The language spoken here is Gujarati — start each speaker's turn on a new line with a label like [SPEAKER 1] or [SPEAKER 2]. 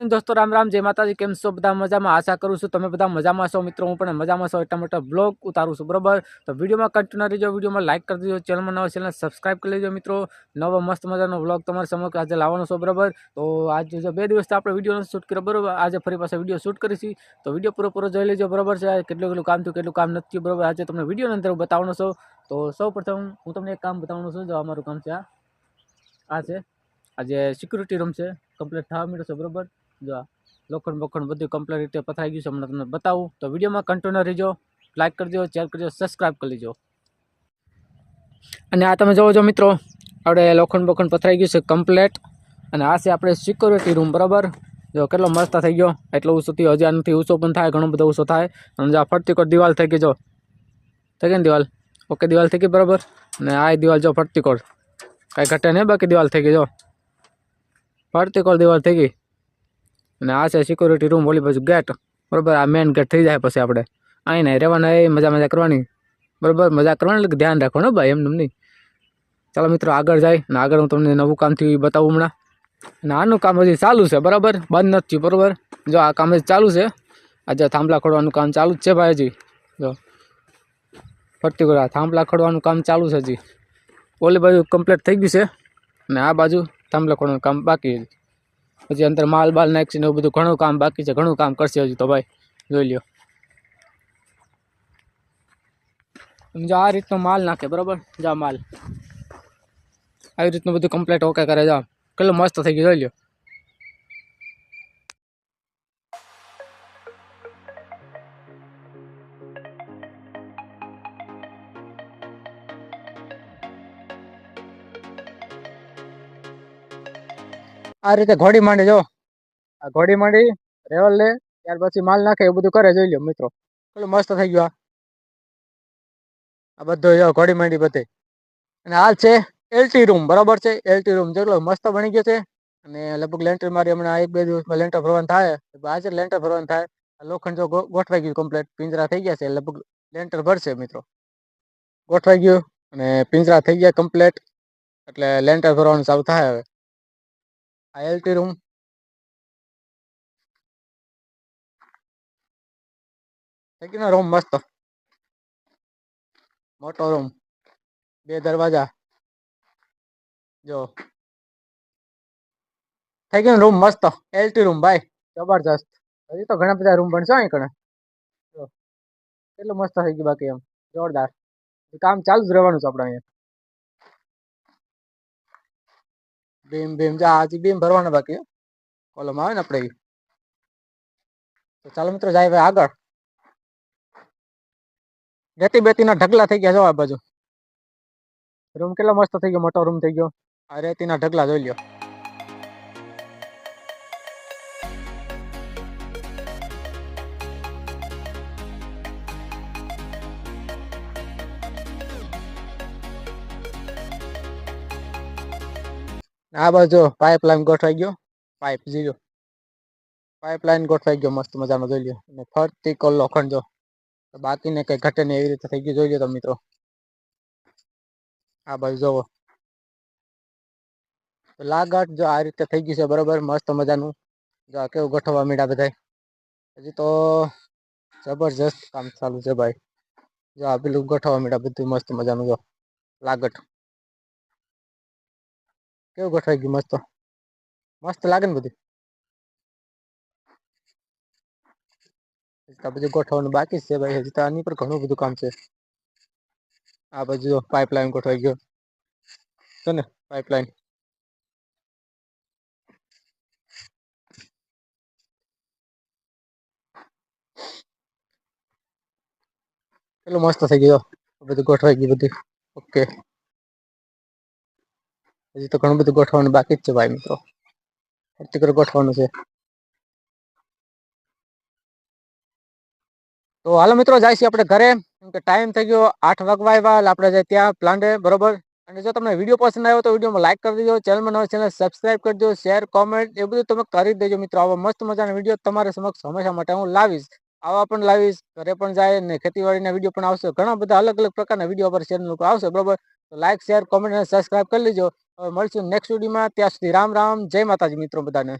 [SPEAKER 1] દોસ્તો, રામ રામ, જય માતાજી, કેમ છો? બધા મજામાં? આશા કરું છું તમે બધા મજામાં છો. મિત્રો, હું પણ મજામાં છો. એટલા માટે બ્લોગ ઉતારું છું, બરાબર? તો વિડીયોમાં કન્ટિન્યુ રહેજો. વિડીયોમાં લાઇક કરી દેજો. ચેનલમાં નવા ચેનલ સબસ્ક્રાઈબ કરી લેજો, મિત્રો. નવો મસ્ત મજાનો વ્લોગ તમારી સમક્ષ આજે લાવવાનો છો, બરાબર? તો આજે જો બે દિવસથી આપણે વીડિયો શૂટ કર્યો, બરાબર? આજે ફરી પાછા વીડિયો શૂટ કરીશું. તો વીડિયો પૂરો જોઈ લેજો, બરાબર છે? કેટલું કેટલું કામ થયું, કેટલું કામ નથી બરાબર? આજે તમને વિડીયોની અંદર બતાવવાનો છું. તો સૌ પ્રથમ હું તમને એક કામ બતાવવાનો છું. જો અમારું કામ છે, આ. છે. આજે સિક્યુરિટી રૂમ છે કમ્પ્લીટ થવા માંડ્યો છે, બરાબર? જો લોખંડ બોખંડ બધું કમ્પ્લીટ રીતે પથરાઈ ગયું છે. હમણાં તમને બતાવું. તો વિડીયોમાં કન્ટિન્યુ રહેજો. લાઇક કરજો શેર કરજો સબસ્ક્રાઈબ કરી લેજો. અને આ તમે જોવો છો મિત્રો, આપણે લોખંડ બોખંડ પથરાઈ ગયું છે કમ્પ્લેટ અને આ છે આપણે સિક્યોરિટી રૂમ બરાબર? જો કેટલો મસ્ત થઈ ગયો. એટલો ઊંચો થયો હજી આનાથી ઊંચો પણ થાય, ઘણો બધો ઊંચો થાય. અને જો આ ફરતી કોટ દિવાલ થઈ ગઈ, જો. થઈ ગઈ ને દિવાલ? ઓકે, દિવાલ થઈ ગઈ, બરાબર? અને આ દિવાલ, જો ફરતી કોટ. કાંઈ ઘટે નહીં બાકી દિવાલ થઈ ગઈ, જો. ફરતી કોટ દિવાલ થઈ ગઈ. અને આ છે સિક્યોરિટી રૂમ ઓલી બાજુ ગેટ બરાબર, આ મેન ગેટ થઈ જાય પછી આપણે. અહીં નહીં, રહેવાના એ મજા મજા કરવાની. બરાબર, મજા કરવાની એટલે ધ્યાન રાખવાનું ભાઈ એમને નહીં. ચાલો મિત્રો, આગળ જાય અને આગળ હું તમને નવું કામથી બતાવું હમણાં. અને આનું કામ હજી ચાલુ છે, બરાબર? બંધ નથી થયું, બરાબર? જો, આ કામ હજી ચાલુ છે. આજે થાંભલા ખોડવાનું કામ ચાલુ જ છે ભાઈ હજી. જો. ફરતી આ થાંભલા ખોડવાનું કામ ચાલુ છે હજી. ઓલી બાજુ કમ્પ્લીટ થઈ ગયું છે. અને આ બાજુ થાંભલા ખોડવાનું કામ બાકી છે. પછી અંદર માલ બાલ નાખશે ને એવું બધું ઘણું કામ બાકી છે. ઘણું કામ કરશે હજુ તો ભાઈ. જોઈ લ્યો. જો આ રીતનો માલ નાખે, બરાબર? જા માલ. આવી રીતનું બધું કમ્પ્લીટ ઓકે કરે, જા. કેટલું મસ્ત થઈ ગયું, જોઈ લ્યો. આ રીતે ઘોડી માંડી, જો. આ ઘોડી માંડી, રેવલ લે, ત્યાર પછી માલ નાખે, એવું બધું કરે, જોઈ લો મિત્રો. કેટલું મસ્ત થઈ ગયું આ. આ બધું જો ઘોડી માંડી બધે. અને આ છે એલટી રૂમ બરાબર છે? એલટી રૂમ જેટલો મસ્ત બની ગયો છે. અને લગભગ લેન્ટર મારી હમણાં એક બે દિવસમાં લેન્ટર ભરવાનું થાય. આજે લેન્ટર ભરવાનું થાય. લોખંડ જો ગોઠવાઈ ગયું કમ્પ્લેટ પિંજરા થઈ ગયા છે. લગભગ લેન્ટર ભરશે, મિત્રો. ગોઠવાઈ ગયું અને પિંજરા થઈ ગયા કમ્પ્લેટ એટલે લેન્ટર ભરવાનું ચાલુ થાય હવે. આ એલટી રૂમ ગયો રૂમ મસ્ત. મોટો રૂમ બે દરવાજા. જો. થઈ ગયો રૂમ મસ્ત. એલટી રૂમ ભાઈ. જબરજસ્ત. હજી તો ઘણા બધા રૂમ બનશે અહીં કણે. જો. કેટલું મસ્ત થઈ ગયું બાકી એમ. જોરદાર. કામ ચાલુ જ રહેવાનું છે આપણે અહીંયા. બીમ બીમ જા હજી બીમ ભરવાના બાકી કોલમ આવે ને આપણે તો ચાલો મિત્રો, જાય હવે આગળ. રેતી બેતીના ઢગલા થઈ ગયા જો આ બાજુ. રૂમ કેટલો મસ્ત થઈ ગયો, મોટો રૂમ થઈ ગયો. આ રેતીના ઢગલા જોઈ લ્યો. આ બાજુ પાઇપલાઇન ગોઠવાઈ ગયો. પાઇપ જીરો પાઇપલાઇન ગોઠવાઈ ગયો, મસ્ત મજાનો, જોઈ લો અને ફરતી કોલ લોખંડ જો. બાકીને કંઈ ઘટે ને એવી રીતે થઈ ગયું, જોઈ લો તમે મિત્રો. આ બાજુ તો લાગટ જો આ રીતે થઈ ગયું છે, બરોબર, મસ્ત મજાનું. જો આ કેવું ગોઠવવા મીડા બધા હજી તો જબરજસ્ત કામ ચાલુ છે ભાઈ. જો આ પેલું ગોઠવવા મીડા બધું મસ્ત મજાનું જો. લાગટ. કેવું ગોઠવાઈ ગયું? મસ્ત. મસ્ત લાગે ને બધું? બધું ગોઠવવાનું બાકી છે ભાઈ. હજી તો આની પર ઘણું બધું કામ છે. આ બાજુ પાઇપલાઇન ગોઠવાઈ ગયો. છે ને પાઇપલાઇન કેટલું મસ્ત થઈ ગયો. બધું ગોઠવાઈ ગયું બધું. ઓકે હજી તો ઘણું બધું ગોઠવવાનું બાકી જ છે ભાઈ મિત્રો. પર્ટિક્યુલર ગોઠવવાનું છે. તો હાલો મિત્રો, જાય છે આપણે ઘરે. કેમ કે ટાઈમ થઈ ગયો આઠ વાગવા આવ્યા આપણે જાય ત્યાં પ્લાન્ટે બરોબર? અને જો તમને વીડિયો પસંદ આવ્યો તો વિડીયોમાં લાઈક કરી દેજો ચેનલમાં નવો ચેનલ સબસ્ક્રાઇબ કરી દો શેર કોમેન્ટ એ બધું તમે કરી દેજો મિત્રો. આવા મસ્ત મજાના વીડિયો તમારા સમક્ષ હંમેશા માટે હું લાવીશ. આવા પણ લાવીશ, ઘરે પણ જાય ને ખેતીવાડીના વીડિયો પણ આવશે. ઘણા બધા અલગ અલગ પ્રકારના વીડિયો પર ચેનલ આવશે, બરોબર? તો લાઈક શેર કોમેન્ટ અને સબસ્ક્રાઇબ કરી લેજો. હવે મળશું નેક્સ્ટ વિડીયોમાં ત્યાં સુધી રામ રામ. જય માતાજી મિત્રો બધાને.